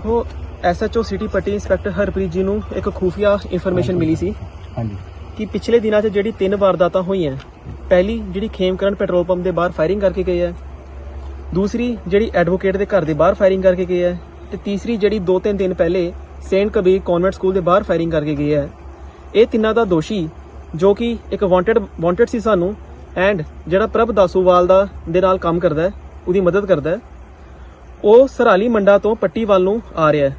ਦੇਖੋ SHO city Patti inspector Harpreet ji ਨੂੰ ਇੱਕ ਖੂਫੀਆ ਇਨਫੋਰਮੇਸ਼ਨ ਮਿਲੀ ਸੀ ਹਾਂਜੀ। ਕਿ ਪਿਛਲੇ ਦਿਨਾਂ 'ਚ ਜਿਹੜੀ ਤਿੰਨ ਵਾਰਦਾਤਾਂ ਹੋਈਆਂ ਪਹਿਲੀ ਜਿਹੜੀ ਖੇਮਕਰਨ ਪੈਟਰੋਲ ਪੰਪ ਦੇ ਬਾਹਰ ਫਾਇਰਿੰਗ ਕਰਕੇ ਗਏ ਹੈ ਦੂਸਰੀ ਜਿਹੜੀ ਐਡਵੋਕੇਟ ਦੇ ਘਰ ਦੇ ਬਾਹਰ ਫਾਇਰਿੰਗ ਕਰਕੇ ਗਏ ਹੈ ਤੇ ਤੀਸਰੀ ਜਿਹੜੀ 2-3 ਦਿਨ ਪਹਿਲੇ ਸੇਂਟ ਕਬੀਰ ਕਨਵੈਂਟ ਸਕੂਲ ਦੇ ਬਾਹਰ ਫਾਇਰਿੰਗ ਕਰਕੇ ਗਏ ਹੈ ਇਹ ਤਿੰਨਾਂ ਦਾ ਦੋਸ਼ੀ ਜੋ ਕਿ ਇੱਕ ਵਾਂਟਡ ਵਾਂਟਡ ਸੀ ਸਾਨੂੰ ਐਂਡ ਜਿਹੜਾ ਪ੍ਰਭ ਦਾਸੂਵਾਲ ਦਾ ਦੇ ਨਾਲ ਕੰਮ ਕਰਦਾ ਹੈ ਉਹਦੀ ਮਦਦ ਕਰਦਾ ਹੈ। ਉਹ ਸਰਾਲੀ ਮੰਡਾ ਤੋਂ ਪੱਟੀ ਵੱਲ ਨੂੰ ਆ ਰਿਹਾ ਹੈ।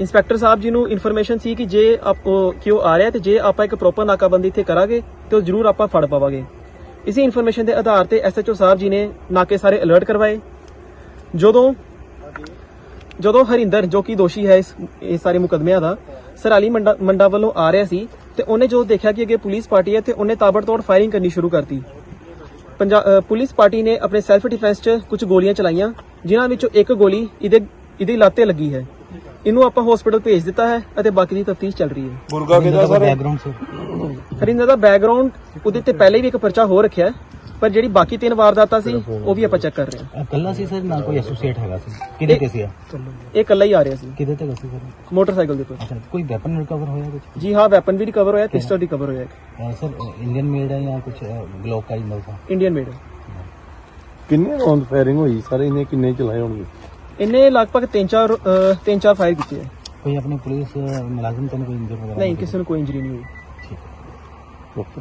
ਇੰਸਪੈਕਟਰ ਸਾਹਿਬ ਜੀ ਨੂੰ ਇਨਫੋਰਮੇਸ਼ਨ ਸੀ ਕਿ ਜੇ ਆਪ ਉਹ- ਕਿ ਉਹ ਆ ਰਿਹਾ ਤੇ ਜੇ ਆਪਾਂ ਇੱਕ ਪ੍ਰੋਪਰ ਨਾਕਾਬੰਦੀ ਇੱਥੇ ਕਰਾਂਗੇ, ਤੇ ਉਹ ਜ਼ਰੂਰ ਆਪਾਂ ਫੜ ਪਾਵਾਂਗੇ। ਇਸੇ ਇਨਫੋਰਮੇਸ਼ਨ ਦੇ ਆਧਾਰ ਤੇ ਐਸਐਚਓ ਸਾਹਿਬ ਜੀ ਨੇ ਨਾਕੇ ਸਾਰੇ ਅਲਰਟ ਕਰਵਾਏ। ਜਦੋਂ ਜਦੋਂ ਹਰਿੰਦਰ, ਜੋ ਕਿ ਦੋਸ਼ੀ ਹੈ ਇਸ ਇਹ ਸਾਰੇ ਮੁਕਦਮਿਆਂ ਦਾ, ਸਰਾਲੀ ਮੰਡਾ ਵੱਲੋਂ ਆ ਰਿਹਾ ਸੀ, ਤੇ ਉਹਨੇ ਜੋ ਦੇਖਿਆ ਕਿ ਅੱਗੇ ਪੁਲਿਸ ਪਾਰਟੀ ਹੈ ਤੇ ਉਹਨੇ ਤਾਬੜਤੋੜ ਫਾਇਰਿੰਗ ਕਰਨੀ ਸ਼ੁਰੂ ਕਰਤੀ। ਪੰਜਾ ਪੁਲਿਸ ਪਾਰਟੀ ਨੇ ਆਪਣੇ ਸੈਲਫ ਡਿਫੈਂਸ 'ਚ ਕੁਝ ਗੋਲੀਆਂ ਚਲਾਈਆਂ। ਜਿਨ੍ਹਾਂ ਵਿੱਚੋਂ ਇੱਕ ਗੋਲੀ ਇਹਦੇ ਇਹਦੀ ਲੱਤ ਲੱਗੀ ਹੈ। ਇਹਨੂੰ ਆਪਾਂ ਹਸਪੀਟਲ ਭੇਜ ਦਿੱਤਾ ਹੈ ਅਤੇ ਬਾਕੀ ਦੀ ਤਫਤੀਸ਼ ਚੱਲ ਰਹੀ ਹੈ। ਮੁਰਗਾ ਕਿਹਦਾ ਸਰ? ਬੈਕਗ੍ਰਾਉਂਡ ਸਰ ਹਰਿੰਦਰ ਦਾ ਬੈਕਗ੍ਰਾਉਂਡ ਉਹਦੇ ਤੇ ਪਹਿਲੇ ਵੀ ਇੱਕ ਪਰਚਾ ਹੋ ਰੱਖਿਆ ਹੈ ਪਰ ਜਿਹੜੀ ਬਾਕੀ ਤਿੰਨ ਵਾਰਦਾਤਾਂ ਸੀ ਉਹ ਵੀ ਆਪਾਂ ਚੈੱਕ ਕਰ ਰਹੇ ਹਾਂ। ਕੱਲਾ ਸੀ ਸਰ ਨਾਲ ਕੋਈ ਐਸੋਸੀਏਟ ਹੈਗਾ ਸੀ? ਕਿਹਦੇ ਤੇ ਸੀ ਆ? ਇਹ ਇਕੱਲਾ ਹੀ ਆ ਰਿਹਾ ਸੀ। ਕਿਹਦੇ ਤੇ ਸੀ ਸਰ? ਮੋਟਰਸਾਈਕਲ ਦੇ ਉੱਪਰ ਅੱਛਾ ਕੋਈ ਵੈਪਨ ਰਿਕਵਰ ਹੋਇਆ ਕੁਝ ਜੀ ਹਾਂ ਵੈਪਨ ਵੀ ਰਿਕਵਰ ਹੋਇਆ ਪਿਸਟਲ ਰਿਕਵਰ ਹੋਇਆ। ਸਰ ਇੰਡੀਅਨ ਮੇਡ ਹੈ ਜਾਂ ਕੁਝ ਗਲੋਕ ਦਾ ਇੰਦਾ ਦਾ ਇੰਡੀਅਨ ਮੇਡ ਕਿੰਨੇ ਰੌਂਡ ਫਾਇਰਿੰਗ ਹੋਈ? ਸਰ ਇਹਨੇ ਕਿੰਨੇ ਚਲਾਏ ਹੋਣਗੇ? ਇਹਨੇ ਲਗਭਗ 3-4 3-4 ਫਾਇਰ ਕੀਤੇ ਹੈ ਕੋਈ ਆਪਣੇ ਪੁਲਿਸ ਮੁਲਾਜ਼ਮ ਤੋਂ ਕੋਈ ਇੰਜਰ ਵਗੈਰਾ ਨਹੀਂ ਕਿਸੇ ਨੂੰ ਕੋਈ ਇੰਜਰੀ ਨਹੀਂ ਹੋਈ। ਠੀਕ। ਹੈ ਓਕੇ